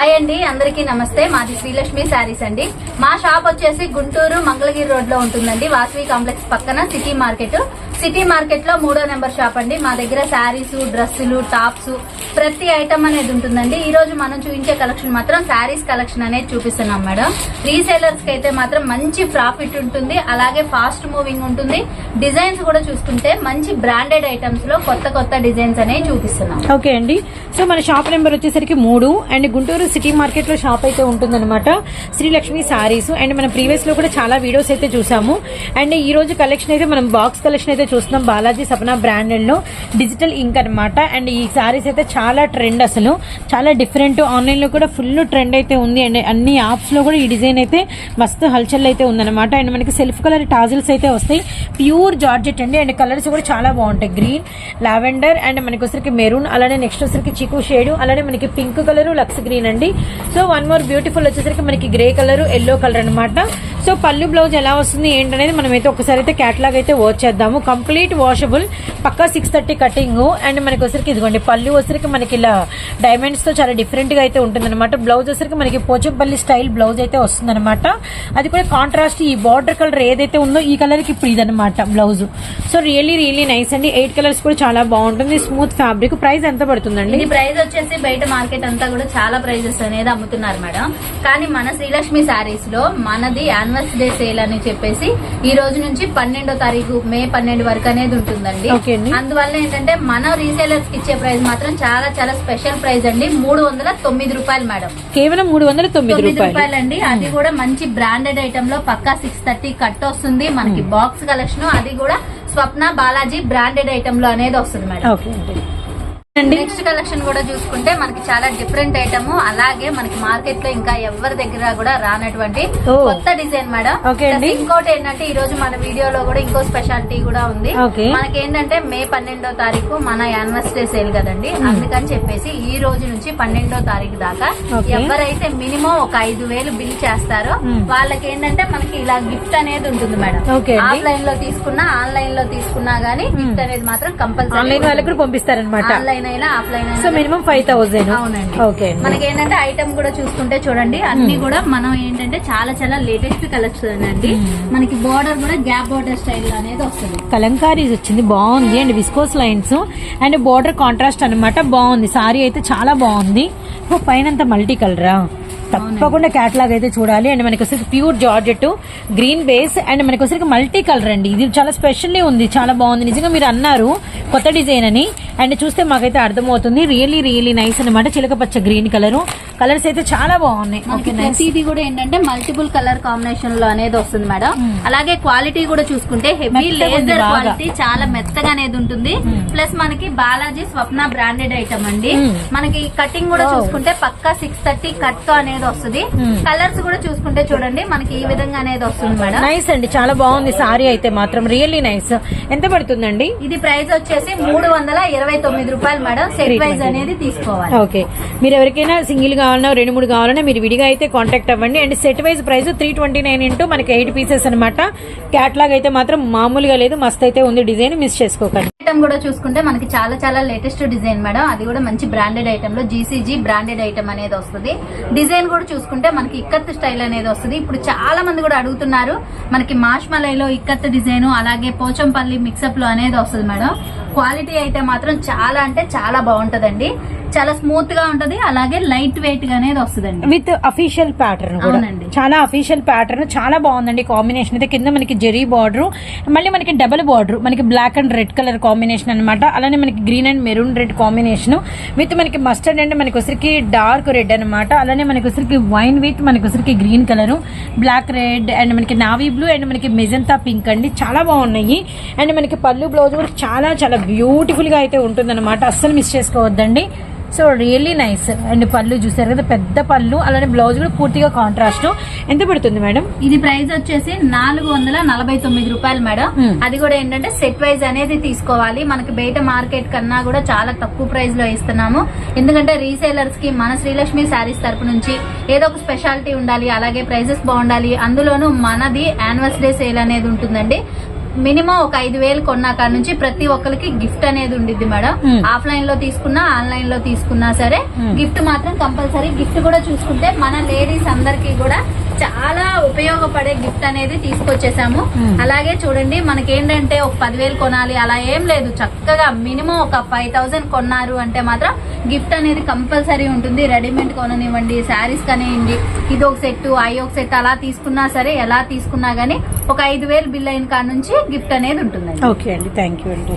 Hi అండి అందరికీ నమస్తే. మాది శ్రీలక్ష్మి శారీస్ అండి. మా షాప్ వచ్చేసి గుంటూరు మంగళగిరి రోడ్లో ఉంటుందండి. వాసవి కాంప్లెక్స్ పక్కన సిటీ మార్కెట్. సిటీ మార్కెట్లో మూడో నెంబర్ షాప్ అండి. మా దగ్గర శారీస్ డ్రెస్సులు టాప్స్ ప్రతి ఐటమ్ అనేది ఉంటుందండి. ఈ రోజు మనం చూపించే కలెక్షన్ మాత్రం శారీస్ కలెక్షన్ అనేది చూపిస్తున్నాం మేడం. రీసేలర్స్కి అయితే మాత్రం మంచి ప్రాఫిట్ ఉంటుంది. అలాగే ఫాస్ట్ మూవింగ్ ఉంటుంది. డిజైన్స్ కూడా చూసుకుంటే మంచి బ్రాండెడ్ ఐటమ్స్లో కొత్త కొత్త డిజైన్స్ అనేవి చూపిస్తున్నాం. ఓకే అండి. సో మన షాప్ నెంబర్ వచ్చేసరికి మూడు. అండ్ గుంటూరు సిటీ మార్కెట్లో షాప్ అయితే ఉంటుందన్నమాట. శ్రీలక్ష్మి సారీస్ అండ్ మన ప్రీవియస్లో కూడా చాలా వీడియోస్ అయితే చూసాము. అండ్ ఈ రోజు కలెక్షన్ అయితే మనం బాక్స్ కలెక్షన్ అయితే చూస్తున్నాం. బాలాజీ సపనా బ్రాండెడ్లో డిజిటల్ ఇంక్ అన్నమాట. అండ్ ఈ సారీస్ అయితే చాలా ట్రెండ్ అసలు. చాలా డిఫరెంట్. ఆన్లైన్లో కూడా ఫుల్ ట్రెండ్ అయితే ఉంది. అండ్ అన్ని యాప్స్లో కూడా ఈ డిజైన్ అయితే మస్తు హల్చల్ అయితే ఉందన్నమాట. అండ్ మనకి సెల్ఫ్ కలర్ టాజిల్స్ అయితే వస్తాయి. ప్యూర్ జార్జెట్ అండి. అండ్ కలర్స్ కూడా చాలా బాగుంటాయి. గ్రీన్ లావెండర్ అండ్ మనకి వచ్చరికి మెరూన్. అలానే నెక్స్ట్ వచ్చరికి చికు షేడ్. అలానే మనకి పింక్ కలర్ లక్స్ గ్రీన్ అండి. సో వన్ మోర్ బ్యూటిఫుల్ వచ్చేసరికి మనకి గ్రే కలర్ ఎల్లో కలర్ అన్నమాట. సో పళ్ళు బ్లౌజ్ ఎలా వస్తుంది ఏంటనేది మనం అయితే ఒకసారి అయితే క్యాటలాగ్ అయితే వాచ్ చేద్దాము. కంప్లీట్ వాషబుల్ పక్కా సిక్స్ థర్టీ కటింగ్ అండ్ మనకి వచ్చరికి ఇదిగోండి పళ్ళు వచ్చరికి మనకి ఇలా డైమండ్స్తో చాలా డిఫరెంట్గా అయితే ఉంటుంది అనమాట బ్లౌజ్ వచ్చరికి మనకి పోచంపల్లి స్టైల్ బ్లౌజ్ అయితే వస్తుంది అనమాట అది కూడా కాంట్రాస్ట్ ఈ బార్డర్ కలర్ ఏదైతే ఉందో ఈ కలర్కి ఇప్పుడు ఇదనమాట blouse so really really nice అండి. ఎయిట్ కలర్స్ కూడా చాలా బాగుంటుంది. స్మూత్ ఫ్యాబ్రిక్ ప్రైస్ ఎంత పడుతుందండి? ఈ ప్రైస్ వచ్చేసి బయట మార్కెట్ అంతా కూడా చాలా ప్రైజెస్ అనేది అమ్ముతున్నారు మేడం. కానీ మన శ్రీలక్ష్మి శారీస్లో మనది యానివర్స్ డే సేల్ అని చెప్పేసి ఈ రోజు నుంచి పన్నెండో తారీఖు మే పన్నెండు వరకు అనేది ఉంటుందండి. అందువల్ల ఏంటంటే మన రీసేలర్స్కి ఇచ్చే ప్రైస్ మాత్రం చాలా చాలా స్పెషల్ ప్రైస్ అండి. మూడు వందల తొమ్మిది రూపాయలు మేడం. కేవలం మూడు వందల తొమ్మిది రూపాయలు. అండి అది కూడా మంచి బ్రాండెడ్ ఐటమ్లో పక్కా సిక్స్ థర్టీ కట్ వస్తుంది. మనకి బాక్స్ కలెక్షన్ అది కూడా స్వప్న బాలాజీ బ్రాండెడ్ ఐటమ్లో అనేది వస్తుంది మేడం. నెక్స్ట్ కలెక్షన్ కూడా చూసుకుంటే మనకి చాలా డిఫరెంట్ ఐటమ్ అలాగే మనకి మార్కెట్లో ఇంకా ఎవరి దగ్గర కూడా రానటువంటి. కొత్త డిజైన్ మేడం ఇంకోటి ఏంటంటే ఈ రోజు మన వీడియోలో కూడా ఇంకో స్పెషాలిటీ కూడా ఉంది. మనకి ఏంటంటే మే పన్నెండో తారీఖు మన యానివర్సరీ సేల్ కదండి. అందుకని చెప్పేసి ఈ రోజు నుంచి పన్నెండో తారీఖు దాకా. ఎవరైతే మినిమం ఒక ఐదు వేలు బిల్ చేస్తారో. వాళ్ళకి ఏంటంటే మనకి ఇలా గిఫ్ట్ అనేది ఉంటుంది మేడం. ఆఫ్లైన్లో తీసుకున్నా ఆన్లైన్లో తీసుకున్నా గానీ గిఫ్ట్ అనేది మాత్రం కంపల్సరీ పంపిస్తారనమాట ఆన్లైన్ అయినా ఆఫ్లైన్ సో అయినా మినిమం ఫైవ్ థౌసండ్. అవునండి. ఓకే. మనకి ఏంటంటే ఐటమ్ కూడా చూసుకుంటే చూడండి అన్ని కూడా మనం ఏంటంటే చాలా చాలా లేటెస్ట్ కలెక్షన్ అండి. మనకి బోర్డర్ కూడా గ్యాప్ బోర్డర్ స్టైల్ అనేది వస్తుంది. కలంకారీస్ వచ్చింది బాగుంది. And viscose lines. And border contrast అన్నమాట బాగుంది. సారీ అయితే చాలా బాగుంది. పైన అంతా మల్టీ కలరా? తప్పకుండా క్యాటలాగ్ అయితే చూడాలి. అండ్ మనకి వచ్చేసి pure georgette green base and మనకి వచ్చేసి మల్టీ కలర్ అండి. ఇది చాలా స్పెషల్లీ ఉంది చాలా బాగుంది. నిజంగా మీరు అన్నారు కొత్త డిజైన్ అని. అండ్ చూస్తే మాకైతే అర్థమవుతుంది. రియల్లీ రియల్లీ నైస్ అనమాట చిలక పచ్చ గ్రీన్ కలర్. కలర్స్ అయితే చాలా బాగున్నాయి. ప్రతిది కూడా ఏంటంటే మల్టిపుల్ కలర్ కాంబినేషన్లో అనేది వస్తుంది మేడం. అలాగే క్వాలిటీ కూడా చూసుకుంటే హెవీ లేజర్. క్వాలిటీ చాలా మెత్తగా అనేది ఉంటుంది. ప్లస్ మనకి బాలాజీ స్వప్న బ్రాండెడ్ ఐటమ్ అండి. మ్మ్. మనకి కటింగ్ కూడా Wow. చూసుకుంటే పక్కా సిక్స్ థర్టీ కట్తో అనేది వస్తుంది. కలర్స్ కూడా చూసుకుంటే చూడండి మనకి ఈ విధంగా అనేది వస్తుంది మేడం. నైస్ అండి. చాలా బాగుంది సారీ అయితే మాత్రం. రియల్లీ నైస్ ఎంత పడుతుందండి? ఇది ప్రైస్ వచ్చేసి మూడు వందల ఇరవై తొమ్మిది రూపాయలు మేడం. Set price. అనేది తీసుకోవాలి. ఓకే మీరు ఎవరికైనా సింగిల్ కావాలన్నా రెండు మూడు కావాలన్నా మీరు విడిగా అయితే కాంటాక్ట్ అవ్వండి. And set wise price three twenty nine into మనకి ఎయిట్ పీసెస్ అనమాట క్యాట్లాగ్ అయితే మాత్రం మామూలుగా లేదు. మస్త్ అయితే ఉంది డిజైన్ మిస్ చేసుకోకండి. ఐటమ్ కూడా చూసుకుంటే మనకి చాలా చాలా లేటెస్ట్ డిజైన్ మేడం. అది కూడా మంచి బ్రాండెడ్ ఐటమ్లో జీసీజీ బ్రాండెడ్ ఐటమ్ అనేది వస్తుంది. డిజైన్ కూడా చూసుకుంటే మనకి ఇక్కత్ స్టైల్ అనేది వస్తుంది. ఇప్పుడు చాలా మంది కూడా అడుగుతున్నారు మనకి మాష్ మలైలో ఇక్కత్ డిజైన్ అలాగే పోచంపల్లి మిక్సప్లో అనేది వస్తుంది మేడం. క్వాలిటీ అయితే మాత్రం చాలా అంటే చాలా బాగుంటదండి. చాలా స్మూత్గా ఉంటది. అలాగే లైట్ వెయిట్గా అనేది వస్తుందండి. విత్ అఫీషియల్ ప్యాటర్న్ కూడా. అవునండి. చాలా అఫీషియల్ ప్యాటర్న్ చాలా బాగుందండి కాంబినేషన్ అయితే కింద మనకి జెరీ బార్డర్ మళ్ళీ మనకి డబుల్ బార్డర్ మనకి black and red colour combination అన్నమాట. అలానే మనకి green and maroon red combination with మనకి మస్టర్డ్ అండ్ మనకి వచ్చరికి డార్క్ రెడ్ అన్నమాట. అలానే మనకి వచ్చరికి వైన్ విత్ మనకి వచ్చరికి green colour black red and మనకి నావీ బ్లూ అండ్ మనకి మెజంతా పింక్ అండి. చాలా బాగున్నాయి. అండ్ మనకి పళ్ళు బ్లౌజ్ కూడా చాలా చాలా బ్యూటిఫుల్గా అయితే ఉంటుందన్నమాట. అస్సలు మిస్ చేసుకోవద్దండి. సో రియల్లీ నైస్ అండ్ పళ్ళు చూసారు కదా పెద్ద పళ్ళు. అలానే బ్లౌజ్ కూడా పూర్తిగా కాంట్రాస్ట్ ఎంత పడుతుంది మేడం? ఇది ప్రైస్ వచ్చేసి నాలుగు వందల నలభై తొమ్మిది రూపాయలు మేడం. Hmm. అది కూడా ఏంటంటే సెట్ వైజ్ అనేది తీసుకోవాలి. మనకి బయట మార్కెట్ కన్నా కూడా చాలా తక్కువ ప్రైస్లో ఇస్తున్నాము. ఎందుకంటే రీసేలర్స్కి మన శ్రీలక్ష్మి శారీస్ తరపు నుంచి ఏదో ఒక స్పెషాలిటీ ఉండాలి అలాగే ప్రైజెస్ బాగుండాలి. అందులోనూ మనది యానివర్స్ డే సేల్ అనేది ఉంటుందండి. మినిమం ఒక ఐదు వేలు కొన్నా కాడ నుంచి ప్రతి ఒక్కరికి గిఫ్ట్ అనేది ఉండిద్ది మేడం. ఆఫ్లైన్లో తీసుకున్నా ఆన్లైన్లో తీసుకున్నా సరే. గిఫ్ట్ మాత్రం కంపల్సరీ గిఫ్ట్ కూడా చూసుకుంటే మన లేడీస్ అందరికి కూడా చాలా ఉపయోగపడే గిఫ్ట్ అనేది తీసుకొచ్చేసాము. అలాగే చూడండి మనకేంటంటే ఒక పదివేలు కొనాలి అలా ఏం లేదు. చక్కగా మినిమం ఒక ఫైవ్ థౌసండ్ కొన్నారు అంటే మాత్రం గిఫ్ట్ అనేది కంపల్సరీ ఉంటుంది. రెడీమేడ్ కొననివ్వండి శారీస్ కనివ్వండి ఇది ఒక సెట్ అవి ఒక సెట్ అలా తీసుకున్నా సరే ఎలా తీసుకున్నా గానీ ఒక ఐదు వేలు బిల్ అయిన కాడ నుంచి గిఫ్ట్ అనేది ఉంటుందండి. ఓకే అండి థ్యాంక్ యూ అండి.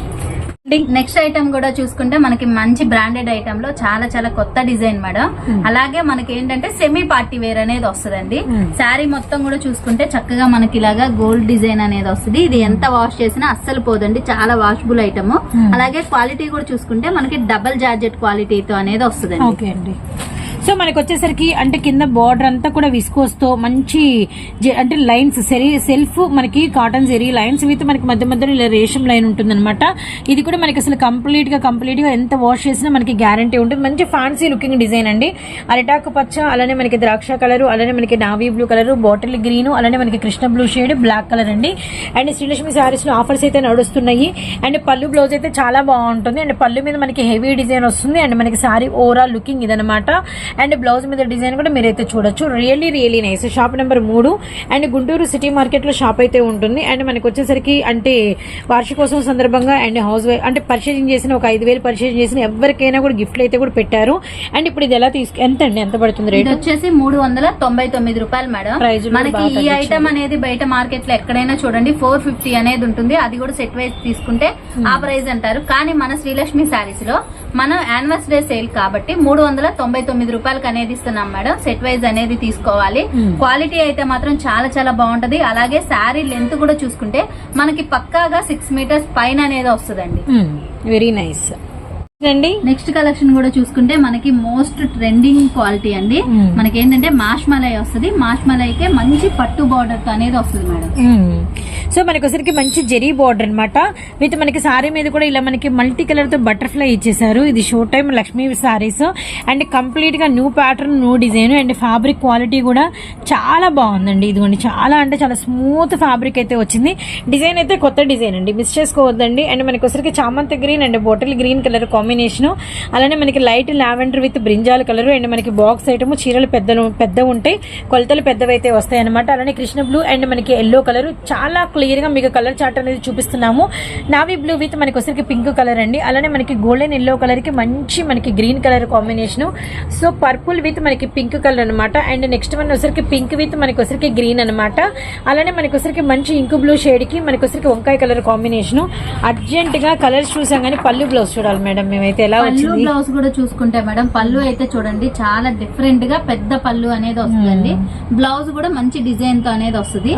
నెక్స్ట్ ఐటమ్ కూడా చూసుకుంటే మనకి మంచి బ్రాండెడ్ ఐటమ్లో చాలా చాలా కొత్త డిజైన్ మేడం. Hmm. అలాగే మనకి ఏంటంటే సెమీ పార్టీ వేర్ అనేది వస్తుందండి. Hmm. శారీ మొత్తం కూడా చూసుకుంటే చక్కగా మనకి ఇలాగా గోల్డ్ డిజైన్ అనేది వస్తుంది. ఇది ఎంత వాష్ చేసినా అస్సలు పోదండి. చాలా వాషబుల్ ఐటమ్. Hmm. అలాగే క్వాలిటీ కూడా చూసుకుంటే మనకి డబల్ జార్జెట్ క్వాలిటీతో అనేది అండి. సో మనకి వచ్చేసరికి అంటే కింద బార్డర్ అంతా కూడా విస్కోస్ మంచి జె- అంటే లైన్స్ సెల్ఫ్ మనకి కాటన్ జెరీ లైన్స్ విత్ మనకి మధ్య మధ్యలో ఇలా రేషం లైన్ ఉంటుంది ఇది కూడా మనకి అసలు కంప్లీట్గా కంప్లీట్గా ఎంత వాష్ చేసినా మనకి గ్యారంటీ ఉంటుంది. మంచి ఫ్యాన్సీ లుకింగ్ డిజైన్ అండి. అరిటాకు పచ్చ అలానే మనకి ద్రాక్ష కలర్ అలానే మనకి navy blue colour bottle green అలానే మనకి Krishna blue shade black colour అండి. అండ్ శ్రీలక్ష్మి సారీస్లో ఆఫర్స్ అయితే నడుస్తున్నాయి. అండ్ పళ్ళు బ్లౌజ్ అయితే చాలా బాగుంటుంది. అండ్ పళ్ళు మీద మనకి హెవీ డిజైన్ వస్తుంది. అండ్ మనకి సారీ ఓవరాల్ లుకింగ్ ఇదనమాట అండ్ బ్లౌజ్ మీద డిజైన్ కూడా మీరైతే చూడొచ్చు. Really really nice shop number మూడు. అండ్ గుంటూరు సిటీ మార్కెట్లో షాప్ అయితే ఉంటుంది. అండ్ మనకి వచ్చేసరికి అంటే వార్షికోత్సవం సందర్భంగా అండ్ హౌస్ వైఫ్ అంటే పర్చేసింగ్ చేసిన ఒక ఐదు వేలు పర్చేసింగ్ చేసిన ఎవరికైనా కూడా గిఫ్ట్లు అయితే కూడా పెట్టారు. అండ్ ఇప్పుడు ఇది ఎలా తీసుకు ఎంత అండి? ఎంత పడుతుంది రేట్? వచ్చేసి మూడు వందల తొంభై తొమ్మిది రూపాయలు మేడం. కూడా మనకి ఈ. ఐటమ్ అనేది బయట మార్కెట్లో ఎక్కడైనా చూడండి ఫోర్ ఫిఫ్టీ అనేది ఉంటుంది. అది కూడా సెట్ వైజ్ తీసుకుంటే ఆ ప్రైస్ అంటారు. కానీ మన శ్రీలక్ష్మి శారీస్లో మనం యానివర్సరీ సేల్ కాబట్టి మూడు వందల తొంభై తొమ్మిది రూపాయలకి అనేది ఇస్తున్నాం మేడం. సెట్ వైజ్ అనేది తీసుకోవాలి. Hmm. క్వాలిటీ అయితే మాత్రం చాలా చాలా బాగుంటది. అలాగే శారీ లెంత్ కూడా చూసుకుంటే మనకి పక్కాగా సిక్స్ మీటర్స్ పైన అనేది వస్తుందండి. వెరీ నైస్ అండి. నెక్స్ట్ కలెక్షన్ కూడా చూసుకుంటే మనకి మోస్ట్ ట్రెండింగ్ క్వాలిటీ అండి. Hmm. మనకి ఏంటంటే మాష్ మలై వస్తుంది. మాష్ మలైకే మంచి పట్టు బార్డర్ అనేది వస్తుంది మేడం. సో మనకి ఒకసారికి మంచి జెరీ బార్డర్ అన్నమాట. విత్ మనకి సారీ మీద కూడా ఇలా మనకి మల్టీ కలర్తో బటర్ఫ్లై ఇచ్చేసారు. ఇది show time Lakshmi sarees and కంప్లీట్గా new pattern new design and fabric quality కూడా చాలా బాగుందండి. ఇదిగోండి చాలా అంటే చాలా స్మూత్ ఫ్యాబ్రిక్ అయితే వచ్చింది. డిజైన్ అయితే కొత్త డిజైన్ అండి. మిస్ చేసుకోవద్దండి. అండ్ మనకి ఒకసారికి చామంతి green and bottle green colour combination అలానే మనకి light lavender with brinjal colour. And మనకి బాక్స్ ఐటమ్ చీరలు పెద్దలు పెద్ద ఉంటాయి. కొలతలు పెద్దవైతే వస్తాయి అనమాట అలానే కృష్ణ బ్లూ అండ్ మనకి ఎల్లో కలర్. చాలా క్లియర్గా మీకు కలర్ చార్ట్ అనేది చూపిస్తున్నాము. నావీ బ్లూ విత్ మనకి వచ్చరికి పింక్ కలర్ అండి. అలానే మనకి గోల్డెన్ ఎల్లో కలర్కి మంచి మనకి green colour combination. So purple with మనకి పింక్ కలర్ అనమాట అండ్ నెక్స్ట్ వన్ వచ్చరికి పింక్ విత్ మనకి వచ్చరికి గ్రీన్ అనమాట అలానే మనకి వచ్చరికి మంచి ఇంకు బ్లూ షేడ్కి మనకి వచ్చరికి వంకాయ కలర్ కాంబినేషన్. అర్జెంట్గా కలర్స్ చూసాం కానీ పళ్ళు బ్లౌజ్ చూడాలి మేడం మేమైతే ఎలా పళ్ళు వచ్చింది? బ్లౌజ్ కూడా చూసుకుంటే మేడం పళ్ళు అయితే చూడండి చాలా డిఫరెంట్గా పెద్ద పళ్ళు అనేది వస్తుందండి. బ్లౌజ్ కూడా మంచి డిజైన్తో అనేది వస్తుంది.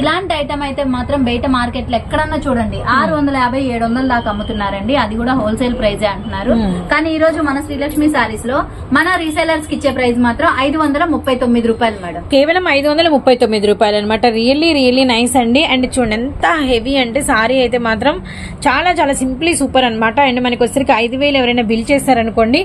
ఇలాంటి ఐటమ్ అయితే మాత్రం బయట మార్కెట్లో ఎక్కడన్నా చూడండి ఆరు వందల యాభై ఏడు వందల దాకా అమ్ముతున్నారండి. అది కూడా హోల్సేల్ ప్రైజ్ అంటున్నారు. Hmm. కానీ ఈ రోజు మన శ్రీలక్ష్మి సారీస్లో మన రీసెలర్స్కి ఇచ్చే ప్రైస్ మాత్రం ఐదు వందల ముప్పై తొమ్మిది రూపాయలు మేడం. కేవలం ఐదు వందల ముప్పై తొమ్మిది రూపాయలు అనమాట రియల్లీ రియల్లీ నైస్ అండి. అండ్ చూడండి ఎంత హెవీ అంటే సారీ అయితే మాత్రం చాలా చాలా సింప్లీ సూపర్ అన్నమాట. అండ్ మనకి వచ్చరికి ఐదు వేలు ఎవరైనా బిల్ చేస్తారనుకోండి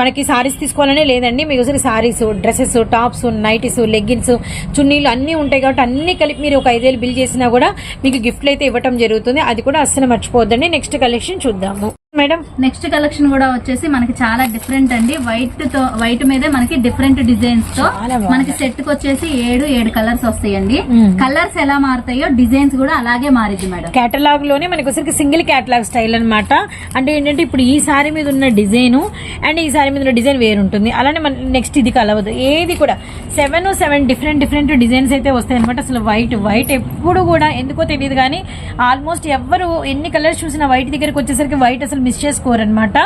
మనకి సారీస్ తీసుకోవాలనే లేదండి. మీకు వచ్చరికి sarees dresses tops nighties leggings చున్నీలు అన్నీ ఉంటాయి కాబట్టి అన్ని కలిపి మీరు ఒక ఐదు వేలు బిల్ చేసినా కూడా మీకు గిఫ్ట్లు అయితే ఇవ్వటం జరుగుతుంది. అది కూడా అస్సలు మర్చిపోవద్దండి. నెక్స్ట్ కలెక్షన్ చూద్దాము. మేడం నెక్స్ట్ కలెక్షన్ కూడా వచ్చేసి మనకి చాలా డిఫరెంట్ అండి. వైట్తో వైట్ మీదే మనకి డిఫరెంట్ డిజైన్స్తో. మనకి సెట్కి వచ్చేసి ఏడు ఏడు కలర్స్ వస్తాయండి. కలర్స్ ఎలా మారుతాయో డిజైన్స్ కూడా అలాగే మారిద్ది మేడం. కేటలాగ్లోనే మనకి వచ్చరికి సింగిల్ కేటలాగ్ స్టైల్ అన్నమాట. అంటే ఏంటంటే ఇప్పుడు ఈ సారీ మీద ఉన్న డిజైన్ అండ్ ఈ సారీ మీద ఉన్న డిజైన్ వేరు ఉంటుంది అలానే మన నెక్స్ట్ ఇది కలవదు. ఏది కూడా seven seven different different designs అయితే వస్తాయి అనమాట అసలు వైట్ వైట్ ఎప్పుడు కూడా ఎందుకో తెలియదు కానీ ఆల్మోస్ట్ ఎవ్వరు ఎన్ని కలర్స్ చూసినా వైట్ దగ్గరికి వచ్చేసరికి వైట్ అసలు మిస్ చేసుకోరనమాట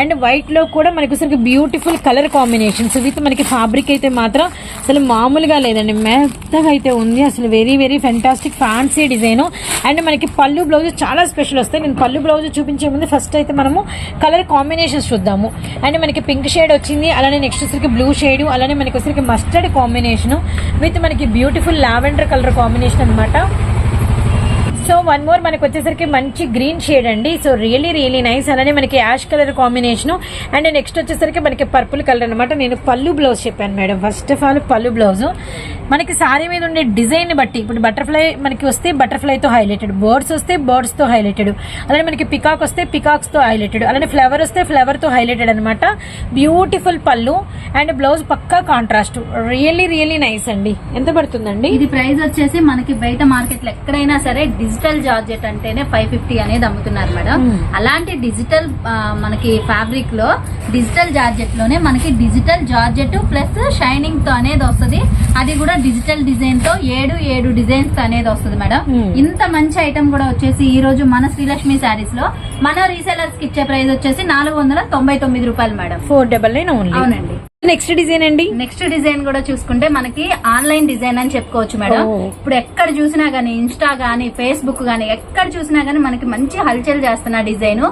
అండ్ వైట్లో కూడా మనకి ఒకసారి బ్యూటిఫుల్ కలర్ కాంబినేషన్స్ విత్ మనకి ఫ్యాబ్రిక్ అయితే మాత్రం అసలు మామూలుగా లేదండి. మెత్తగా అయితే ఉంది. అసలు very very fantastic fancy design and మనకి పళ్ళు బ్లౌజ్ చాలా స్పెషల్ వస్తాయి. నేను పళ్ళు బ్లౌజ్ చూపించే ముందు ఫస్ట్ అయితే మనము కలర్ కాంబినేషన్స్ చూద్దాము. అండ్ మనకి పింక్ షేడ్ వచ్చింది. అలానే నెక్స్ట్ వచ్చరికి బ్లూ షేడ్ అలానే మనకి వచ్చరికి మస్టర్డ్ కాంబినేషన్ విత్ మనకి బ్యూటిఫుల్ లావెండర్ కలర్ కాంబినేషన్ అనమాట సో వన్ మోర్ మనకు వచ్చేసరికి మంచి గ్రీన్ షేడ్ అండి. So really really nice. అలానే మనకి ash colour combination. And next వచ్చేసరికి మనకి పర్పుల్ కలర్ అనమాట నేను పళ్ళు బ్లౌజ్ చెప్పాను madam. First of all pallu blouse. మనకి సారీ మీద ఉండే డిజైన్ని బట్టి ఇప్పుడు బటర్ఫ్లై మనకి వస్తే బటర్ఫ్లై తో హైలైటెడ్ బర్డ్స్ వస్తే బర్డ్స్తో హైలైటెడ్ అలానే మనకి పికాక్ వస్తే పికాక్స్తో హైలైటెడ్ అలానే ఫ్లవర్ వస్తే ఫ్లవర్తో హైలైటెడ్ అనమాట బ్యూటిఫుల్ పళ్ళు అండ్ బ్లౌజ్ పక్కా కాంట్రాస్ట్ రియల్లీ రియల్లీ నైస్ అండి. ఎంత పడుతుందండి? ఇది ప్రైస్ వచ్చేసి మనకి బయట మార్కెట్లో ఎక్కడైనా సరే డిజిటల్ జార్జెట్ అంటేనే ఫైవ్ ఫిఫ్టీ అనేది అమ్ముతున్నారు మేడం. Hmm. అలాంటి డిజిటల్ మనకి ఫ్యాబ్రిక్లో డిజిటల్ జార్జెట్లోనే మనకి డిజిటల్ జార్జెట్ ప్లస్ షైనింగ్తో అనేది వస్తుంది. అది కూడా డిజిటల్ డిజైన్తో ఏడు ఏడు డిజైన్స్ అనేది వస్తుంది మేడం. Hmm. ఇంత మంచి ఐటమ్ కూడా వచ్చేసి ఈ రోజు మన శ్రీలక్ష్మి శారీస్లో మన రీసెలర్స్కి ఇచ్చే ప్రైస్ వచ్చేసి నాలుగు వందల తొంభై తొమ్మిది రూపాయలు మేడం. ఫోర్ డబల్ నైన్ అవునండి. నెక్స్ట్ డిజైన్ అండి? నెక్స్ట్ డిజైన్ కూడా చూసుకుంటే మనకి ఆన్లైన్ డిజైన్ అని చెప్పుకోవచ్చు మేడం. ఇప్పుడు ఎక్కడ చూసినా గానీ ఇన్స్టా గానీ ఫేస్బుక్ గానీ ఎక్కడ చూసినా గానీ మనకి మంచి హల్చల్ చేస్తున్న డిజైన్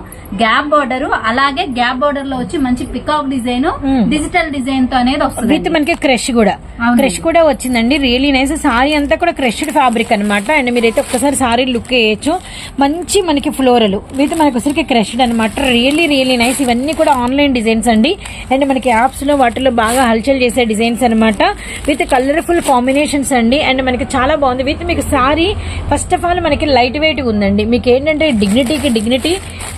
గ్యాప్ బోర్డర్ అలాగే గ్యాప్ బోర్డర్లో వచ్చి మంచి పికాక్ డిజైన్. డిజిటల్ డిజైన్తో అనేది వస్తుంది విత్ మనకి క్రష్ కూడా. క్రష్ కూడా వచ్చిందండి. రియలీ నైస్ సారీ అంతా కూడా క్రష్డ్ ఫ్యాబ్రిక్ అన్నమాట. అండ్ మీరైతే ఒక్కసారి సారీ లుక్ వేయచ్చు. మంచి మనకి ఫ్లోరల్ విత్ మనకి వచ్చరికి క్రష్డ్ అనమాట రియల్లీ రియల్లీ నైస్ ఇవన్నీ కూడా ఆన్లైన్ డిజైన్స్ అండి. అండ్ మనకి యాప్స్లో వాటిలో బాగా హల్చల్ చేసే డిజైన్స్ అన్నమాట. విత్ కలర్ఫుల్ కాంబినేషన్స్ అండి. అండ్ మనకి చాలా బాగుంది. విత్ మీకు సారీ ఫస్ట్ ఆఫ్ ఆల్ మనకి లైట్ వెయిట్ ఉందండి. మీకు ఏంటంటే డిగ్నిటీకి డిగ్నిటీ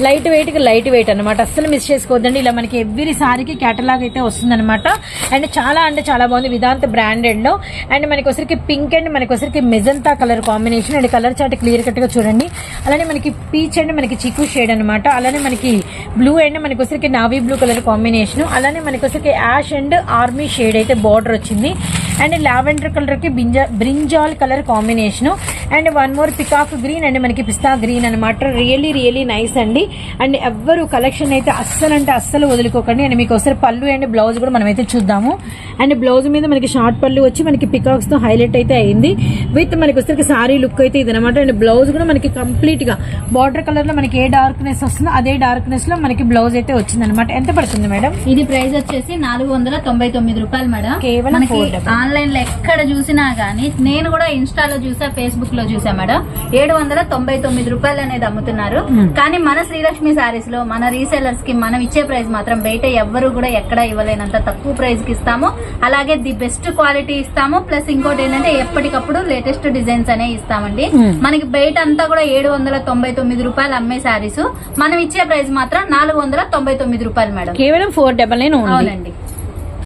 లైట్ వెయిట్కి లైట్ వెయిట్ అనమాట అస్సలు మిస్ చేసుకోవద్దండి. ఇలా మనకి ఎవ్రీ సారీకి కేటలాగ్ అయితే వస్తుందన్నమాట. అండ్ చాలా అంటే చాలా బాగుంది. Vidanth branded and. మనకి పింక్ అండ్ మనకి వచ్చరికి magenta colour combination. And colour chart clear కట్గా చూడండి. అలానే మనకి పీచ్ అండ్ మనకి చిక్కు షేడ్ అనమాట అలానే మనకి బ్లూ అండ్ మనకి వచ్చరికి నావీ బ్లూ కలర్ కాంబినేషన్. అలానే మనకి వచ్చరికి యాష్ అండ్ ఆర్మీ షేడ్ అయితే బార్డర్ వచ్చింది. అండ్ లావెండర్ కలర్కి బింజా brinjal colour combination and one more peacock green and మనకి పిస్తా గ్రీన్ అనమాట రియలీ రియలీ నైస్ అండి. అండ్ ఎవ్వరు కలెక్షన్ అయితే అస్సలు అంటే అస్సలు వదులుకోకండి. అండ్ మీకు ఒకసారి పళ్ళు అండ్ బ్లౌజ్ కూడా మనమైతే చూద్దాము. అండ్ బ్లౌజ్ మీద మనకి షార్ట్ పళ్ళు వచ్చి మనకి పికాక్స్తో హైలైట్ అయితే అయింది. విత్ మనకి వచ్చరికి సారీ లుక్ అయితే ఇది అనమాట అండ్ బ్లౌజ్ కూడా మనకి కంప్లీట్గా బార్డర్ కలర్లో మనకి ఏ డార్క్నెస్ వస్తుందో అదే డార్క్నెస్లో మనకి బ్లౌజ్ అయితే వచ్చింది అనమాట ఎంత పడుతుంది మేడం? ఇది ప్రైస్ వచ్చేసి నాలుగు వందల తొంభై తొమ్మిది రూపాయలు మేడం. కేవలం మనకి 400. ఆన్లైన్లో ఎక్కడ చూసినా గానీ నేను కూడా ఇన్స్టాలో చూసా ఫేస్బుక్లో చూసా మేడం. ఏడు వందల తొంభై తొమ్మిది రూపాయలు అనేది అమ్ముతున్నారు. కానీ మన శ్రీలక్ష్మి సారీస్లో మన రీసెలర్స్కి మనం ఇచ్చే ప్రైస్ మాత్రం బయట ఎవ్వరు కూడా ఎక్కడ ఇవ్వలేనంత తక్కువ ప్రైస్కి ఇస్తాము. అలాగే ది బెస్ట్ క్వాలిటీ ఇస్తాము. ప్లస్ ఇంకోటి ఏంటంటే ఎప్పటికప్పుడు లేటెస్ట్ డిజైన్స్ అనే ఇస్తామండి. Hmm. మనకి బయట అంతా కూడా ఏడు వందల తొంభై తొమ్మిది రూపాయలు అమ్మే సారీస్ మనం ఇచ్చే ప్రైస్ మాత్రం నాలుగు వందల తొంభై తొమ్మిది రూపాయలు మేడం. కేవలం ఫోర్ డబల్ నైన్ అవునండి.